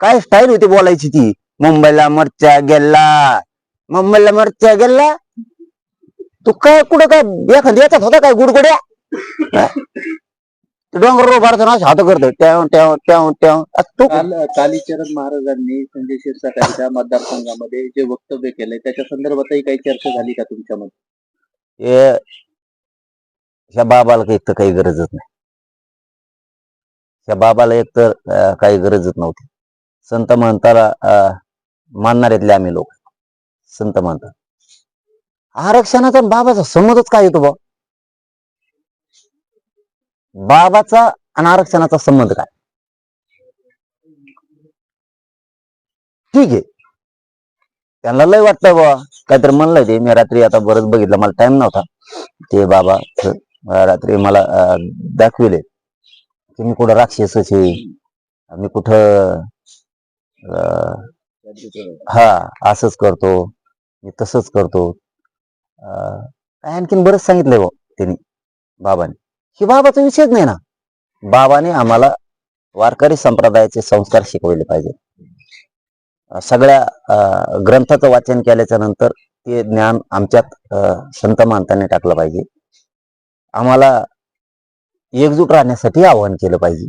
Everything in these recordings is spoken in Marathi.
काय स्टाईल होती बोलायची ती? मुंबईला मरच्या गेला. मुंबईला मरच्या गेला. तू काय कुठं काय एखादी याच्यात होता काय गुडगुड्या? डोंगर उभारतो ना हात करतो ट्याव ट्याव ट्याव ट्याव आता तू काल कालीचरण महाराजांनी संजय क्षीरसागरच्या मतदारसंघामध्ये जे वक्तव्य केलंय त्याच्या संदर्भातही काही चर्चा झाली का तुमच्यामध्ये? हे ह्या बाबाला काही तर काही गरजच नाही. ह्या बाबाला एक तर काही गरजच नव्हती. संत महंताला अं, येतले आम्ही लोक. संत म्हणतात आरक्षणाचा बाबाचा संबंधच काय येतो बा? बाबाचा आणि आरक्षणाचा संबंध काय? ठीक आहे. त्यांना लय वाटतं बा. काहीतरी म्हणलंय ते. मी रात्री आता बरंच बघितलं. मला टाइम नव्हता. ते बाबा रात्री मला दाखविले. की मी कुठं राक्षसच आहे. मी कुठं हा असंच करतो. मी तसंच करतो. अं, काय आणखीन बरंच सांगितलंय त्यांनी बाबाने. हे बाबाचा विषयच नाही ना. बाबाने आम्हाला वारकरी संप्रदायाचे संस्कार शिकवले पाहिजे सगळ्या ग्रंथाचं वाचन केल्याच्यानंतर ते ज्ञान आमच्यात संत मानताने टाकलं पाहिजे. आम्हाला एकजूट राहण्यासाठी आवाहन केलं पाहिजे.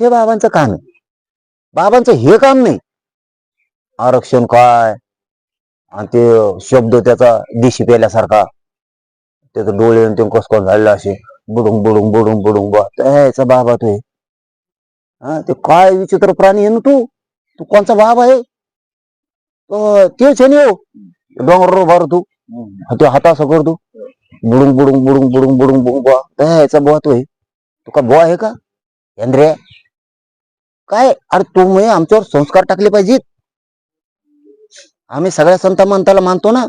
हे बाबांचं काम आहे. बाबांचं हे काम नाही. आरक्षण काय? आणि ते शब्द त्याचा दिशी पेल्यासारखा. त्याचं डोळे आणि ते कसं झालेलं असे. बुडुंग बुडुंग बुडुंग बुडुंग बा त्याचा बाबा तो हा. ते काय विचित्र प्राणी आहे ना तू? तू कोणचा बाबा आहे? तेच आहे ना हो. डोंगर भर तू. ते हाता असं करतो बुडुंग बुडुंग बुडुंग बुडुंग बुडुंग बुडुंग बुवा. त्याचा बुवा तो आहे तू बुवा आहे का? रे काय? अरे तू आमच्यावर संस्कार टाकले पाहिजेत. आम्ही सगळ्या संत मंताला मानतो ना.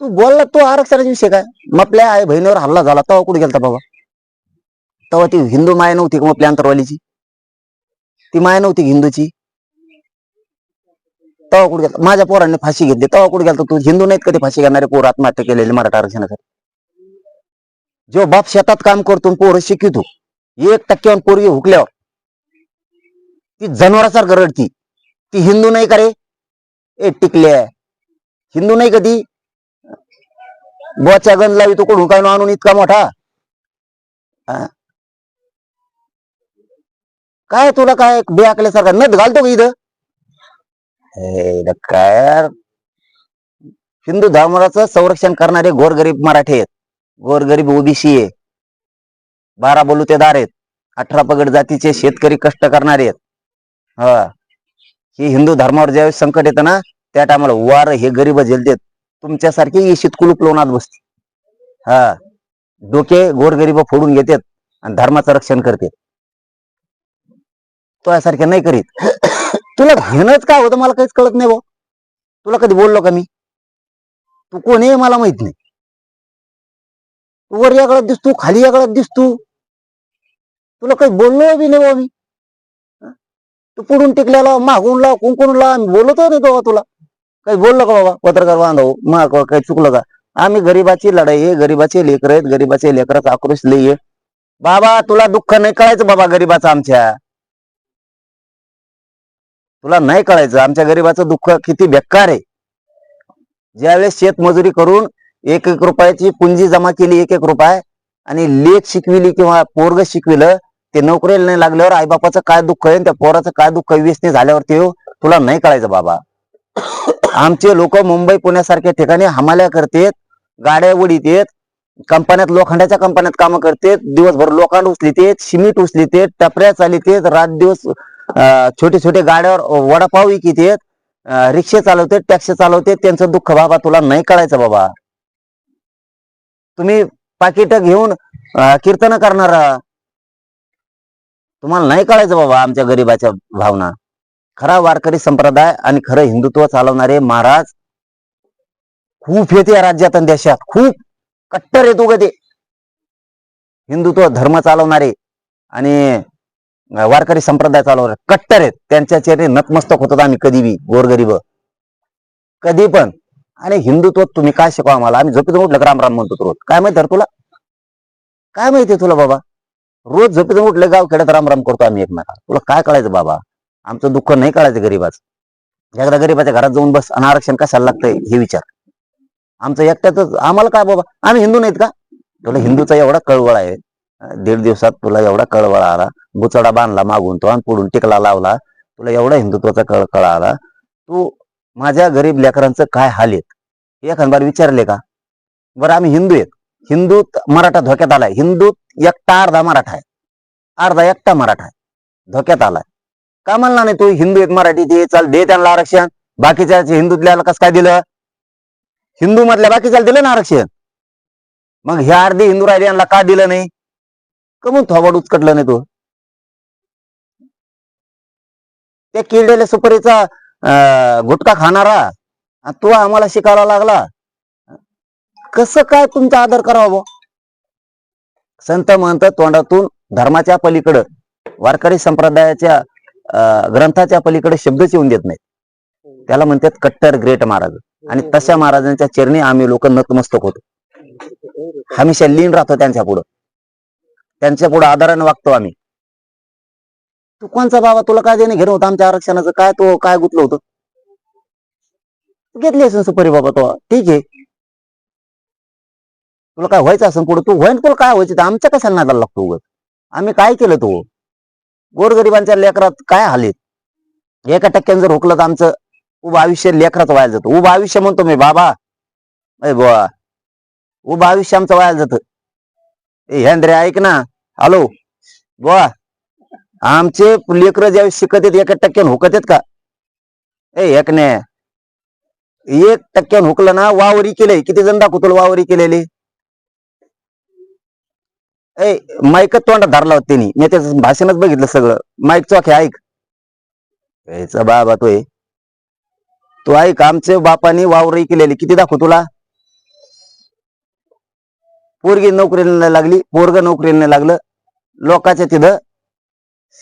तू बोलला तो आरक्षणाचा विषय काय? मग आपल्या आई बहिणीवर हल्ला झाला तेव्हा कुठे गेलता बाबा? तेव्हा ती हिंदू माया नव्हती का आपल्या अंतरवालीची? ती माया नव्हती हिंदूची? तेव्हा कुठे गेला माझ्या पोरांनी फाशी घेतली. तेव्हा कुठे गेला तू? हिंदू नाहीत कधी फाशी घेणारे पोर आत्महत्या केलेली मराठा आरक्षणासाठी? जो बाप शेतात काम करतो पोर शिकितो एक टक्क्यावर पोरगी हुकल्यावर ती जनावरासारखं रडती. ती हिंदू नाही का रे? ए टिकल्या हिंदू नाही कधी? गोच्या गंज लावी तो कुठून काय आणून इतका मोठा? काय तुला काय बेअकल्यासारखा नथ घालतो का इथं? काय हिंदू धर्माचं संरक्षण करणारे गोरगरीब मराठी आहेत. गोरगरीब ओबीसी आहे. बारा बलुतेदार आहेत. अठरा पगड जातीचे शेतकरी कष्ट करणारे आहेत. हा. ही हिंदू धर्मावर ज्यावेळेस संकट येतं ना त्या टायमाला वार हे गरीब झेलतेत. तुमच्यासारखे येशीत कुलूप लोनात बसते. हा. डोके गोरगरीब फोडून घेतात आणि धर्माचं रक्षण करते तो यासारखे नाही करीत. तुला घेणंच काय होतं मला काहीच कळत नाही भाऊ. तुला कधी बोललो का मी? तू कोण आहे मला माहीत नाही. तू वर याकडे दिसतो खाली याकडे दिसतो. तुला काही बोललो बी नाही भाऊ मी. तू पुढून टिकल्याला मागून लाव कुंकून लाव आम्ही बोलतो नाही बाबा तुला. काही बोललं का बाबा पत्रकार बांधव? मग काही चुकलं का? आम्ही गरीबाची लढाई आहे गरीबाचे लेकर आहेत गरीबाचे लेकराचा आक्रोश लई आहे. बाबा तुला दुःख नाही कळायचं बाबा गरीबाचं आमच्या. तुला नाही कळायचं आमच्या गरीबाचं दुःख किती बेकार आहे. ज्यावेळेस शेतमजुरी करून एक एक रुपयाची पुंजी जमा केली एक एक रुपये आणि लेख शिकविली किंवा पोरग शिकविलं ते नोकरीला नाही लागल्यावर आईबापाचं काय दुःख आहे त्या पोराचं काय दुःख व्यसनी झाल्यावर ते हो, तुला नाही कळायचं बाबा. आमचे लोक मुंबई पुण्यासारख्या ठिकाणी हमाल्या करतेत गाड्या उडीतेत कंपन्यात लोखंडाच्या कंपन्यात कामं करतेत दिवसभर लोखंड उचलितेत सिमेंट उचलितेत टपऱ्या चालितेत रात दिवस छोटे छोटे गाड्यावर वडापाव विकितेत रिक्षे चालवते टॅक्सी चालवते त्यांचं दुःख बाबा तुला नाही कळायचं बाबा. तुम्ही पाकिट घेऊन कीर्तन करणार तुम्हाला नाही कळायचं बाबा आमच्या गरीबाच्या भावना. खरा वारकरी संप्रदाय आणि खरं हिंदुत्व चालवणारे महाराज खूप येते या राज्यात आणि देशात. खूप कट्टर येतो ग ते. हिंदुत्व धर्म चालवणारे आणि वारकरी संप्रदाय चालवणारे कट्टर आहेत. त्यांच्या चेहरे नतमस्तक होतात आम्ही कधी बी गोरगरीब. कधी पण. आणि हिंदुत्व तुम्ही काय शिकवा आम्हाला? आम्ही झोपेतून उठलं राम राम म्हणतो रोज. काय माहिती तुला? काय माहिती तुला बाबा? रोज झोपेतून उठले गाव खेड्यात रामराम करतो आम्ही एकमेका तुला काय कळायचं बाबा? आमचं दुःख नाही कळायचं गरीबाचं. एकदा गरीबाच्या घरात जाऊन बस अनारक्षण आरक्षण कशाला लागतंय हे विचार. आमचं एकट्याच आम्हाला काय बाबा? आम्ही हिंदू नाहीत का? तुला हिंदूचा एवढा कळवळ आहे. दीड दिवसात तुला एवढा कळवळ आला. बुचडा बांधला मागून तो आणि पुढून टिकला लावला. तुला एवढा हिंदुत्वाचा कळ कळ आला. तू माझ्या गरीब लेकरांचं काय हाल येत हे एखाद विचारले का? बरं आम्ही हिंदू आहेत. हिंदूत मराठा धोक्यात आलाय. हिंदूत एकटा अर्धा मराठा आहे. अर्धा एकटा मराठा आहे. धोक्यात आलाय. का म्हणला नाही तू? हिंदू आहेत मराठी ते चाल दे त्यांना आरक्षण. बाकीच्या हिंदूतल्या कसं काय दिलं? हिंदू मधल्या बाकीच्याला दिलं ना आरक्षण? मग हे अर्धी हिंदू राहिले यांना का दिलं नाही? कमून थोबड उचकटलं नाही तू? त्या किरडेल्या सुपारीचा गुटका गुटखा खाणारा तू आम्हाला शिकायला लागला. कसं काय तुमचा आदर करावा संत महंत तोंडातून धर्माच्या पलीकडं वारकरी संप्रदायाच्या ग्रंथाच्या पलीकडे शब्दच येऊन देत नाहीत. त्याला म्हणतात कट्टर ग्रेट महाराज. आणि तशा महाराजांच्या चरणी आम्ही लोक नतमस्तक होतो. हमेशा लीन राहतो त्यांच्या पुढं. त्यांच्या पुढे आदराने वागतो आम्ही. तू कोणचा बाबा? तुला काय देणे घेणं होतं आमच्या आरक्षणाचं? काय तो काय गुतलं होतं? घेतली असेल सुपारी बाबा तो. ठीक आहे. तुला काय व्हायचं असं कुठं? तू होईन तुला काय व्हायचं? आमच्या कशाला नादाला लागतो उगत आम्ही काय केलं तो? गोरगरिबांच्या लेकरात काय हालीत? एका टक्क्यानं जर हुकलं तर आमचं उभं आयुष्य लेकरात व्हायला जातं. उभं आयुष्य म्हणतो मी बाबा. अय बुवा. उभं आयुष्य आमचं व्हायला जातं. ए हेंद्रे ऐक ना. हॅलो. बुवा. आमचे लेकर ज्यावेळेस शिकत आहेत एका टक्क्यानं हुकत आहेत का? ए एकने एक टक्क्यानं हुकलं ना वावरी केले किती जण दाखवतो वावरी केलेली? ए माईक तोंडात धरला होता त्यांनी मी त्याचं भाषणच बघितलं सगळं. माईक चोखे ऐक. याचा बाबा तो तू ऐक आमचे बापानी वावरही केलेली. किती दाखवू तुला? पोरगी नोकरीला लागली पोरग नोकरीला लागलं. लोकांच्या तिथं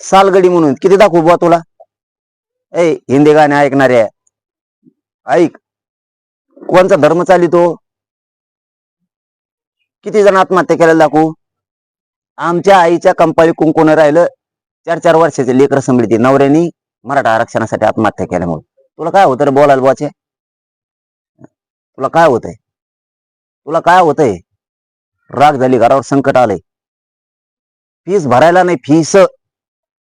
सालगडी म्हणून. किती दाखवू बा तुला? ए हिंदी गाणे ऐकणारे. ऐक. कोणचा धर्म चालितो किती जण आत्महत्या केलेला दाखवू? आमच्या आईच्या कंपाळी कुंकून राहिलं. चार चार वर्षाचे लेकर समृद्धी नवऱ्यानी मराठा आरक्षणासाठी आत्महत्या केल्यामुळे. तुला काय होतं रे बोलाल बुवाचे? तुला काय होतंय? तुला काय होतंय? राग झाली घरावर संकट आलंय. फीस भरायला नाही फीस.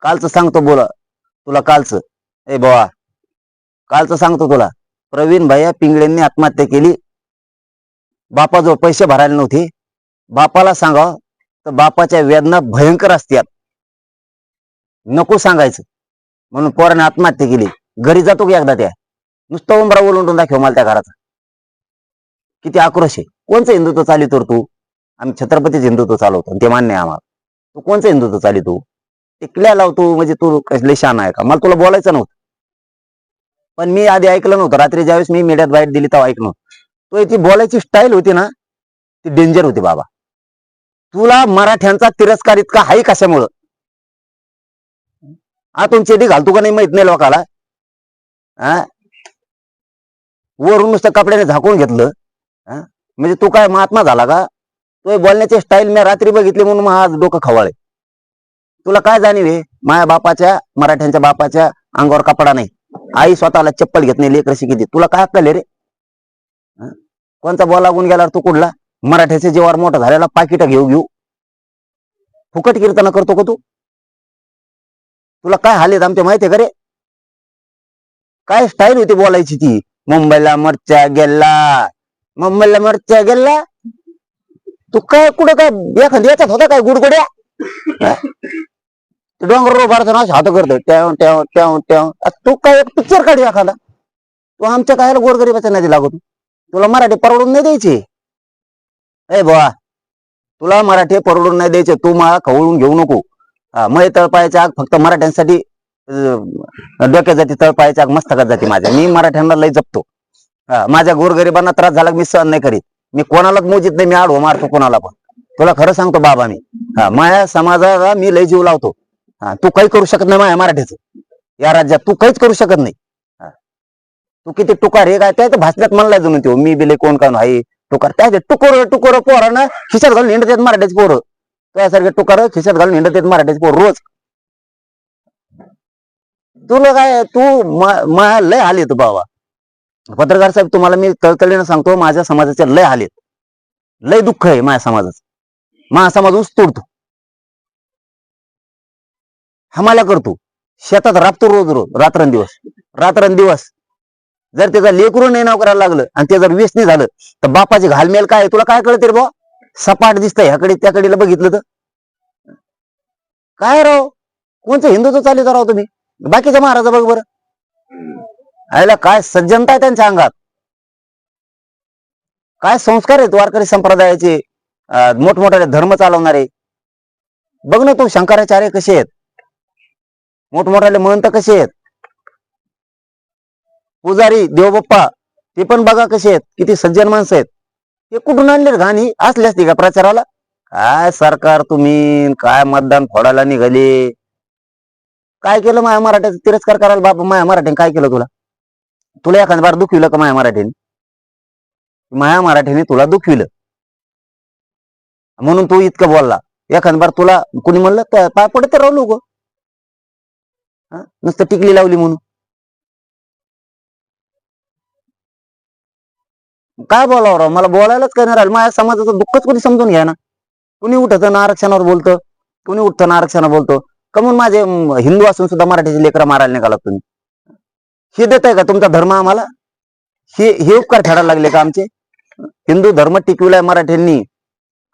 कालचं सांगतो बोला. तुला कालचं. ए बाबा कालचं सांगतो तुला. प्रवीण भैया पिंगळेंनी आत्महत्या केली. बापाजवळ पैसे भरायला नव्हते. बापाला सांगा तर बापाच्या वेदना भयंकर असतात. नको सांगायचं. म्हणून पोराने आत्महत्या केली. घरी जातो की एकदा त्या? नुसतं उमरा ओलंडून दाखव मला त्या घराचा. किती आक्रोश आहे. कोणचं हिंदुत्व चालितोर तू? आम्ही छत्रपतीच हिंदुत्व चालवतो ते मान्य आहे आम्हाला. तू कोणचं हिंदुत्व चालितो टिकल्या लावतो म्हणजे तू कसले शान आहे का? मला तुला बोलायचं नव्हतं. पण मी आधी ऐकलं नव्हतं. रात्री ज्यावेळेस मी मीडियात बाहेर दिली तेव्हा ऐकलं तो ती बोलायची स्टाईल होती ना ती डेंजर होती बाबा. तुला मराठ्यांचा तिरस्कार इतका हाय कशामुळं? आतून चेडी घालतो का नाही माहीत नाही लोकाला? वरून नुसतं कपड्याने झाकून घेतलं. हा? म्हणजे तू काय महात्मा झाला का? तो बोलण्याची स्टाईल मी रात्री बघितली म्हणून मग आज डोकं खवाळे तुला काय जाणीव आहे? माया बापाच्या मराठ्यांच्या बापाच्या अंगावर कपडा नाही. आई स्वतःला चप्पल घेत नाही लेकर किती तुला काय अक्कल रे? हा? कोणता बोलावून लागून गेला तू कुठला? मराठ्याचे जेव्हा मोठा झालेला पाकिट घेऊ घेऊ. फुकट कीर्तन करतो का तू? तुला काय हालेत आमच्या माहितीये का रे? काय स्टाईल होती बोलायची ती? मुंबईला मरच्या गेला मुंबईला मरच्या गेला तू काय कुठं काय एखादी याच्यात होता काय गुडगुड्या? डोंगर भारताना हात करतो ट्याव ट्याव ट्याव ट्याव. तू काय एक पिक्चर काढू एखादा. तू आमच्या काय गोरगरीबाच्या नदी लागतो. तुला मराठी परवडून नाही द्यायची. ए बुवा तुला मराठी परवडून नाही द्यायचे तू मला खवळून घेऊ नको. मय तळपायाच्या आग फक्त मराठ्यांसाठी डोक्या डोक्यात जाती तळपायाच्या आग मस्तकात जाते माझ्या. मी मराठ्यांना लय जपतो. माझ्या गोरगरिबांना त्रास झाला मी सहन नाही करीत. मी कोणालाच मोजित नाही मी आडवं मारतो कोणाला पण. तुला खरं सांगतो बाबा मी. हा माझ्या समाजाला मी लय जीव लावतो. हा तू काही करू शकत नाही माझ्या मराठीचं. या राज्यात तू काहीच करू शकत नाही. तू किती टुकार हे काय त्या तर भाषणात म्हणलाय जणू तो मी बिले कोण कान आहे. टुकार. काय त्या टुकोर टुकोर पोरानं खिशात घालून हिंडत येत मराठीच पोरं. त्यासारखे टुकार खिशात घालून हिंडत येत मराठीच पोर रोज. तुला काय तू म- लय हाल येतो बाबा. पत्रकार साहेब तुम्हाला मी तळतळीनं सांगतो माझ्या समाजाचे लय हाल येत लय दुःख आहे माझ्या समाजाचं. माझा समाज ऊस तोडतो. हमाल्या करतो. शेतात राबतो रोज रोज रात्रंदिवस. रात्रंदिवस. जर त्याचा लेकरून नाही नाव करायला लागलं आणि ते जर व्यसनी झालं तर बापाची घालमेल काय तुला काय कळत रे बा सपाट दिसतंय ह्याकडे त्याकडे बघितलं तर. काय राव? कोणचं हिंदूचं चालित राव तुम्ही? बाकीच्या महाराजा बघ बरं. आयला काय सज्जनता आहे त्यांच्या अंगात. काय संस्कार आहेत वारकरी संप्रदायाचे? मोठमोठ्या धर्म चालवणारे. बघ ना तू शंकराचार्य कसे आहेत? मोठमोठ्याले महंत कसे आहेत? पुजारी देवबाप्पा ते पण बघा कसे आहेत किती सज्जन माणसं आहेत. ते कुठून आणले घाणी असली असती का प्रचाराला? काय सरकार तुम्ही काय मतदान फोडायला निघाले? काय केलं माया मराठ्याचा? तिरस्कार करायला बाबा माया मराठीने काय केलं तुला? तुला एखाद्या बार दुखविलं का माया मराठीने माया मराठीने तुला दुखविलं. म्हणून तू इतकं बोलला. एखाद बार तुला कुणी म्हणलं तर पाय पडत तर राहू लोक नुसतं टिकली लावली म्हणून. काय बोलावं राव? मला बोलायलाच काय नाही राहिलं. माझ्या समाजाचं दुःखच कोणी समजून घ्या ना कुणी उठतं ना आरक्षणावर बोलतं? कुणी उठतं ना आरक्षणावर बोलतो? कमून माझे हिंदू असून सुद्धा मराठीचे लेकरं मारायला निघाला तुम्ही? हे देत का तुमचा धर्म आम्हाला? हे हे उपकार ठरायला लागले का आमचे? हिंदू धर्म टिकविलाय मराठ्यांनी.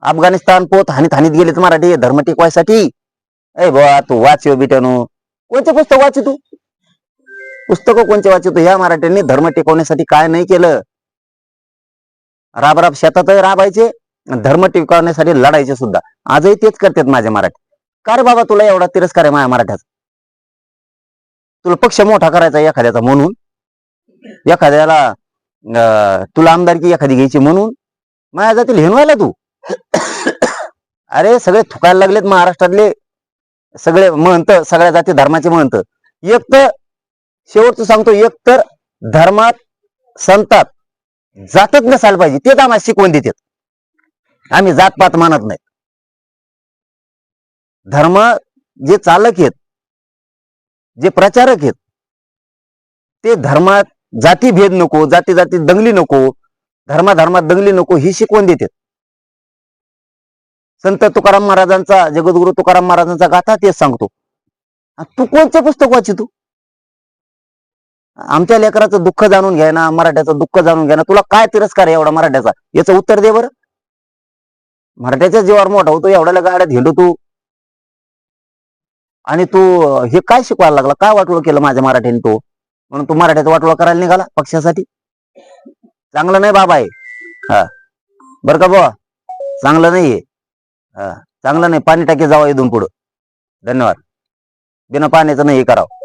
अफगाणिस्तान पोत हानीत हानीत गेलेत मराठी. धर्म टिकवायसाठी. ए बुवा तू वाचव बिट्यानो कोणते पुस्तक वाचू तू? पुस्तक कोणते वाचतो ह्या मराठ्यांनी धर्म टिकवण्यासाठी काय नाही केलं. राबराब शेतातही राबायचे धर्म टिकवण्यासाठी लढायचे सुद्धा. आजही तेच करतात माझे मराठी. का रे बाबा तुला एवढा तिरस्कार आहे माझ्या मराठ्याचा? तुला पक्ष मोठा करायचा एखाद्याचा म्हणून? एखाद्याला अं, तुला आमदारकी एखादी घ्यायची म्हणून? माझ्या जातील हिनवायला तू? अरे सगळे थुकायला लागलेत महाराष्ट्रातले. सगळे महंत सगळ्या जाती धर्माचे महंत. एक तर शेवटचं सांगतो एक तर धर्मात संतात जातच नसायला पाहिजे. तेच आम्हाला शिकवण देतात. आम्ही जातपात मानत नाही धर्म जे चालक आहेत जे प्रचारक आहेत ते धर्मात जाती भेद नको जाती जाती दंगली नको धर्मा धर्मात दंगली नको ही शिकवण देतात. संत तुकाराम महाराजांचा जगद्गुरु तुकाराम महाराजांचा गाथा तेच सांगतो. तू कोणचं पुस्तक वाची तू आमच्या लेकराचं दुःख जाणून घ्या ना मराठ्याचं दुःख जाणून घ्या ना. तुला काय तिरस्कार आहे एवढा मराठ्याचा? याचं उत्तर दे बरं. मराठ्याच्या जीवावर मोठा होतो एवढ्याला गाड्यात हिंडू तू. आणि तू हे काय शिकवायला लागला? काय वाटोळ केलं माझ्या मराठ्याने तो? म्हणून तू मराठ्याचा वाटवळ करायला निघाला पक्षासाठी? चांगलं नाही बाबा आहे हा. बरं का बुवा? चांगलं नाहीये. हा. चांगलं नाही. पाणी टाकी जावं इथून पुढं. धन्यवाद. बिना पाण्याचं नाही हे करावं.